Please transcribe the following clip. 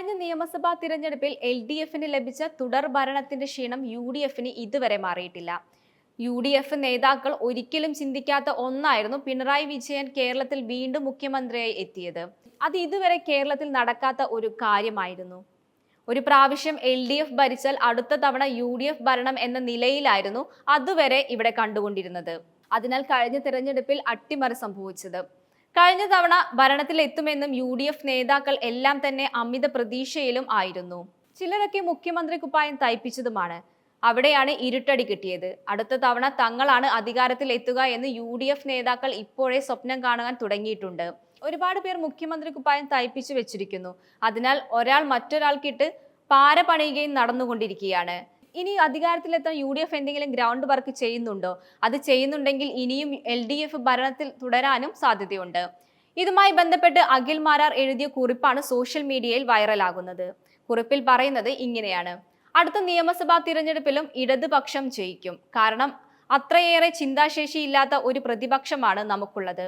കഴിഞ്ഞ നിയമസഭാ തിരഞ്ഞെടുപ്പിൽ എൽ ഡി എഫിന് ലഭിച്ച തുടർ ഭരണത്തിന്റെ ക്ഷീണം യു ഡി എഫിന് ഇതുവരെ മാറിയിട്ടില്ല. യു ഡി എഫ് നേതാക്കൾ ഒരിക്കലും ചിന്തിക്കാത്ത ഒന്നായിരുന്നു പിണറായി വിജയൻ കേരളത്തിൽ വീണ്ടും മുഖ്യമന്ത്രിയായി എത്തിയത്. അത് ഇതുവരെ കേരളത്തിൽ നടക്കാത്ത ഒരു കാര്യമായിരുന്നു. ഒരു പ്രാവശ്യം എൽ ഡി എഫ് ഭരിച്ചാൽ അടുത്ത തവണ യു ഡി എഫ് ഭരണം എന്ന നിലയിലായിരുന്നു അതുവരെ ഇവിടെ കണ്ടുകൊണ്ടിരുന്നത്. അതിനാൽ കഴിഞ്ഞ തിരഞ്ഞെടുപ്പിൽ അട്ടിമറി സംഭവിച്ചത്. കഴിഞ്ഞ തവണ ഭരണത്തിൽ എത്തുമെന്നും യു ഡി എഫ് നേതാക്കൾ എല്ലാം തന്നെ അമിത പ്രതീക്ഷയിലും ആയിരുന്നു. ചിലരൊക്കെ മുഖ്യമന്ത്രി കുപ്പായം തയ്പ്പിച്ചതുമാണ്. അവിടെയാണ് ഇരുട്ടടി കിട്ടിയത്. അടുത്ത തവണ തങ്ങളാണ് അധികാരത്തിൽ എത്തുക എന്ന് യു ഡി എഫ് നേതാക്കൾ ഇപ്പോഴേ സ്വപ്നം കാണാൻ തുടങ്ങിയിട്ടുണ്ട്. ഒരുപാട് പേർ മുഖ്യമന്ത്രി കുപ്പായം തയ്പ്പിച്ചു വെച്ചിരിക്കുന്നു. അതിനാൽ ഒരാൾ മറ്റൊരാൾക്കിട്ട് പാര പണിയുകയും നടന്നുകൊണ്ടിരിക്കുകയാണ്. ഇനി അധികാരത്തിലെത്താൻ യു ഡി എഫ് എന്തെങ്കിലും ഗ്രൗണ്ട് വർക്ക് ചെയ്യുന്നുണ്ടോ? അത് ചെയ്യുന്നുണ്ടെങ്കിൽ ഇനിയും എൽ ഡി എഫ് ഭരണത്തിൽ തുടരാനും സാധ്യതയുണ്ട്. ഇതുമായി ബന്ധപ്പെട്ട് അഖിൽ മാരാർ എഴുതിയ കുറിപ്പാണ് സോഷ്യൽ മീഡിയയിൽ വൈറലാകുന്നത്. കുറിപ്പിൽ പറയുന്നത് ഇങ്ങനെയാണ്. അടുത്ത നിയമസഭാ തിരഞ്ഞെടുപ്പിലും ഇടതുപക്ഷം ജയിക്കും. കാരണം അത്രയേറെ ചിന്താശേഷിയില്ലാത്ത ഒരു പ്രതിപക്ഷമാണ് നമുക്കുള്ളത്.